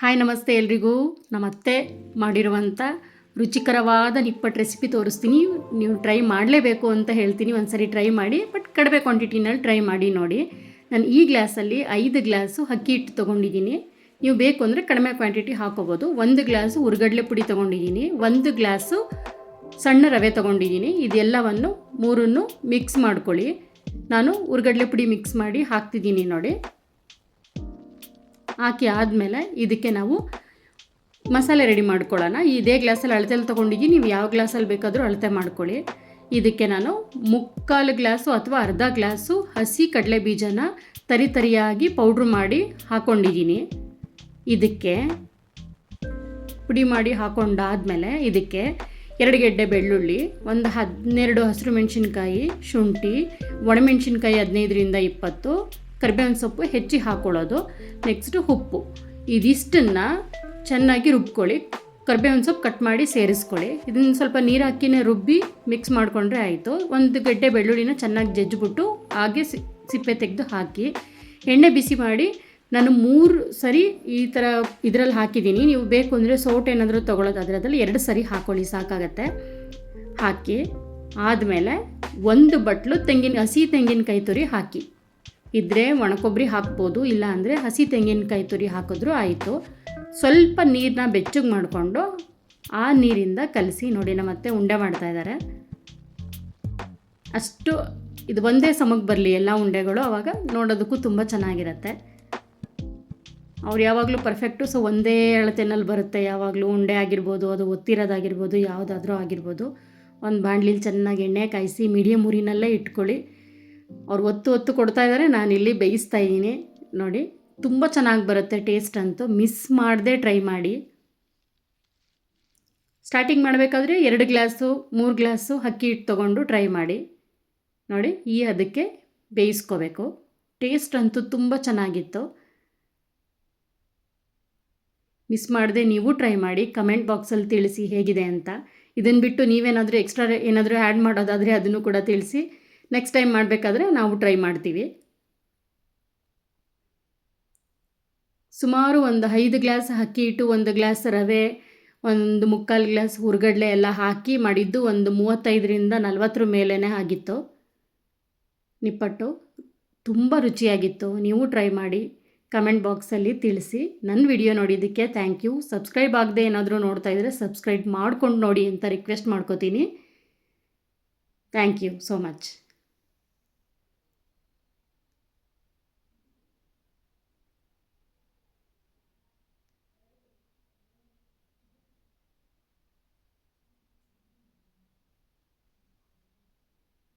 Hi, ನಮಸ್ತೆ ಎಲ್ರಿಗೂ. ನಮ್ಮತ್ತೆ ಮಾಡಿರುವಂಥ ರುಚಿಕರವಾದ ನಿಪ್ಪಟ್ಟು ರೆಸಿಪಿ ತೋರಿಸ್ತೀನಿ. ನೀವು ಟ್ರೈ ಮಾಡಲೇಬೇಕು ಅಂತ ಹೇಳ್ತೀನಿ. ಒಂದು ಸರಿ ಟ್ರೈ ಮಾಡಿ ಬಟ್ ಕಡಿಮೆ ಕ್ವಾಂಟಿಟಿನಲ್ಲಿ ಟ್ರೈ ಮಾಡಿ ನೋಡಿ. ನಾನು ಈ ಗ್ಲಾಸಲ್ಲಿ ಐದು ಗ್ಲಾಸು ಅಕ್ಕಿ ಹಿಟ್ಟು ತೊಗೊಂಡಿದ್ದೀನಿ. ನೀವು ಬೇಕು ಅಂದರೆ ಕಡಿಮೆ ಕ್ವಾಂಟಿಟಿ ಹಾಕೋಬೋದು. ಒಂದು ಗ್ಲಾಸು ಉರ್ಗಡ್ಲೆ ಪುಡಿ ತೊಗೊಂಡಿದ್ದೀನಿ. ಒಂದು ಗ್ಲಾಸು ಸಣ್ಣ ರವೆ ತೊಗೊಂಡಿದ್ದೀನಿ. ಇದೆಲ್ಲವನ್ನು ಮೂರನ್ನು ಮಿಕ್ಸ್ ಮಾಡ್ಕೊಳ್ಳಿ. ನಾನು ಉರ್ಗಡ್ಲೆ ಪುಡಿ ಮಿಕ್ಸ್ ಮಾಡಿ ಹಾಕ್ತಿದ್ದೀನಿ ನೋಡಿ. ಹಾಕಿ ಆದಮೇಲೆ ಇದಕ್ಕೆ ನಾವು ಮಸಾಲೆ ರೆಡಿ ಮಾಡ್ಕೊಳ್ಳೋಣ. ಇದೇ ಗ್ಲಾಸಲ್ಲಿ ಅಳತೆಲಿ ತೊಗೊಂಡಿದ್ದೀನಿ. ನೀವು ಯಾವ ಗ್ಲಾಸಲ್ಲಿ ಬೇಕಾದರೂ ಅಳತೆ ಮಾಡ್ಕೊಳ್ಳಿ. ಇದಕ್ಕೆ ನಾನು ಮುಕ್ಕಾಲು ಗ್ಲಾಸು ಅಥವಾ ಅರ್ಧ ಗ್ಲಾಸು ಹಸಿ ಕಡಲೆ ಬೀಜನ ತರಿ ತರಿಯಾಗಿ ಪೌಡ್ರ್ ಮಾಡಿ ಹಾಕ್ಕೊಂಡಿದ್ದೀನಿ ಇದಕ್ಕೆ ಪುಡಿ ಮಾಡಿ ಹಾಕೊಂಡಾದಮೇಲೆ ಇದಕ್ಕೆ ಎರಡು ಗೆಡ್ಡೆ ಬೆಳ್ಳುಳ್ಳಿ, ಒಂದು ಹದಿನೆರಡು ಹಸಿರು ಮೆಣಸಿನ್ಕಾಯಿ ಶುಂಠಿ ಒಣಮೆಣಸಿನ್ಕಾಯಿ ಹದಿನೈದರಿಂದ ಇಪ್ಪತ್ತು ಕರಿಬೇವಿನ ಸೊಪ್ಪು ಹೆಚ್ಚಿ ಹಾಕ್ಕೊಳ್ಳೋದು ನೆಕ್ಸ್ಟು ಉಪ್ಪು. ಇದಿಷ್ಟನ್ನು ಚೆನ್ನಾಗಿ ರುಬ್ಕೊಳ್ಳಿ. ಕರಿಬೇವಿನ ಸೊಪ್ಪು ಕಟ್ ಮಾಡಿ ಸೇರಿಸ್ಕೊಳ್ಳಿ. ಇದನ್ನು ಸ್ವಲ್ಪ ನೀರು ಹಾಕಿನೇ ರುಬ್ಬಿ ಮಿಕ್ಸ್ ಮಾಡಿಕೊಂಡ್ರೆ ಆಯಿತು. ಒಂದು ಗಡ್ಡೆ ಬೆಳ್ಳುಳ್ಳಿನ ಚೆನ್ನಾಗಿ ಜಜ್ಜಿಬಿಟ್ಟು ಹಾಗೆ ಸಿಪ್ಪೆ ತೆಗೆದು ಹಾಕಿ. ಎಣ್ಣೆ ಬಿಸಿ ಮಾಡಿ ನಾನು ಮೂರು ಸರಿ ಈ ಥರ ಇದರಲ್ಲಿ ಹಾಕಿದ್ದೀನಿ. ನೀವು ಬೇಕು ಅಂದರೆ ಸೋಟ್ ಏನಾದರೂ ತೊಗೊಳೋದಾದ್ರೆ ಅದರಲ್ಲಿ ಎರಡು ಸರಿ ಹಾಕ್ಕೊಳ್ಳಿ ಸಾಕಾಗತ್ತೆ. ಹಾಕಿ. ಆದಮೇಲೆ ಒಂದು ಬಟ್ಲು ತೆಂಗಿನ ಹಸಿ ತೆಂಗಿನಕಾಯಿ ತುರಿ ಹಾಕಿ. ಇದ್ದರೆ ಒಣಕೊಬ್ಬರಿ ಹಾಕ್ಬೋದು ಇಲ್ಲ ಅಂದರೆ ಹಸಿ ತೆಂಗಿನಕಾಯಿ ತುರಿ ಹಾಕಿದ್ರೂ ಆಯಿತು. ಸ್ವಲ್ಪ ನೀರನ್ನ ಬೆಚ್ಚಗೆ ಮಾಡಿಕೊಂಡು ಆ ನೀರಿಂದ ಕಲಸಿ ನೋಡಿ, ನಮ್ಮ ಅತ್ತೆ ಉಂಡೆ ಮಾಡ್ತಾ ಇದ್ದಾರೆ ಅಷ್ಟು ಇದು ಒಂದೇ ಸಮಕ್ಕೆ ಬರಲಿ ಎಲ್ಲ ಉಂಡೆಗಳು ಆವಾಗ ನೋಡೋದಕ್ಕೂ ತುಂಬ ಚೆನ್ನಾಗಿರುತ್ತೆ. ಅವ್ರು ಯಾವಾಗಲೂ ಪರ್ಫೆಕ್ಟು ಸೊ ಒಂದೇ ಅಳತೆನಲ್ಲಿ ಬರುತ್ತೆ. ಯಾವಾಗಲೂ ಉಂಡೆ ಆಗಿರ್ಬೋದು, ಅದು ಒತ್ತಿರೋದಾಗಿರ್ಬೋದು, ಯಾವುದಾದ್ರೂ ಆಗಿರ್ಬೋದು. ಒಂದು ಬಾಣಲಿಲಿ ಚೆನ್ನಾಗಿ ಎಣ್ಣೆ ಕಾಯಿಸಿ ಮೀಡಿಯಮ್ ಊರಿನಲ್ಲೇ ಇಟ್ಕೊಳ್ಳಿ. ಅವ್ರು ಒತ್ತು ಒತ್ತು ಕೊಡ್ತಾ ಇದ್ದಾರೆ ನಾನು ಇಲ್ಲಿ ಬೇಯಿಸ್ತಾ ಇದ್ದೀನಿ. ನೋಡಿ, ತುಂಬ ಚೆನ್ನಾಗಿ ಬರುತ್ತೆ ಟೇಸ್ಟ್ ಅಂತೂ. ಮಿಸ್ ಮಾಡದೆ ಟ್ರೈ ಮಾಡಿ. ಸ್ಟಾರ್ಟಿಂಗ್ ಮಾಡಬೇಕಾದ್ರೆ ಎರಡು ಗ್ಲಾಸು, ಮೂರು ಗ್ಲಾಸು ಅಕ್ಕಿ ಹಿಟ್ಟು ತೊಗೊಂಡು ಟ್ರೈ ಮಾಡಿ. ನೋಡಿ, ಈ ಅದಕ್ಕೆ ಬೇಯಿಸ್ಕೋಬೇಕು. ಟೇಸ್ಟ್ ಅಂತೂ ತುಂಬ ಚೆನ್ನಾಗಿತ್ತು. ಮಿಸ್ ಮಾಡದೆ ನೀವು ಟ್ರೈ ಮಾಡಿ. ಕಮೆಂಟ್ ಬಾಕ್ಸಲ್ಲಿ ತಿಳಿಸಿ ಹೇಗಿದೆ ಅಂತ. ಇದನ್ನು ಬಿಟ್ಟು ನೀವೇನಾದರೂ ಎಕ್ಸ್ಟ್ರಾ ಏನಾದರೂ ಆ್ಯಡ್ ಮಾಡೋದಾದರೆ ಅದನ್ನು ಕೂಡ ತಿಳಿಸಿ. ನೆಕ್ಸ್ಟ್ ಟೈಮ್ ಮಾಡಬೇಕಾದ್ರೆ ನಾವು ಟ್ರೈ ಮಾಡ್ತೀವಿ. ಸುಮಾರು ಒಂದು ಐದು ಗ್ಲಾಸ್ ಅಕ್ಕಿ ಇಟ್ಟು ಒಂದು ಗ್ಲಾಸ್ ರವೆ, ಒಂದು ಮುಕ್ಕಾಲು ಗ್ಲಾಸ್ ಹುರ್ಗಡ್ಲೆ ಎಲ್ಲ ಹಾಕಿ ಮಾಡಿದ್ದು ಒಂದು ಮೂವತ್ತೈದರಿಂದ ನಲ್ವತ್ತರ ಮೇಲೇ ಆಗಿತ್ತು. ನಿಪ್ಪಟ್ಟು ತುಂಬ ರುಚಿಯಾಗಿತ್ತು. ನೀವು ಟ್ರೈ ಮಾಡಿ ಕಮೆಂಟ್ ಬಾಕ್ಸಲ್ಲಿ ತಿಳಿಸಿ. ನನ್ನ ವಿಡಿಯೋ ನೋಡಿದ್ದಕ್ಕೆ ಥ್ಯಾಂಕ್ ಯು ಸಬ್ಸ್ಕ್ರೈಬ್ ಆಗದೆ ಏನಾದರೂ ನೋಡ್ತಾ ಇದ್ದರೆ ಸಬ್ಸ್ಕ್ರೈಬ್ ಮಾಡ್ಕೊಂಡು ನೋಡಿ ಅಂತ ರಿಕ್ವೆಸ್ಟ್ ಮಾಡ್ಕೋತೀನಿ. Thank you so much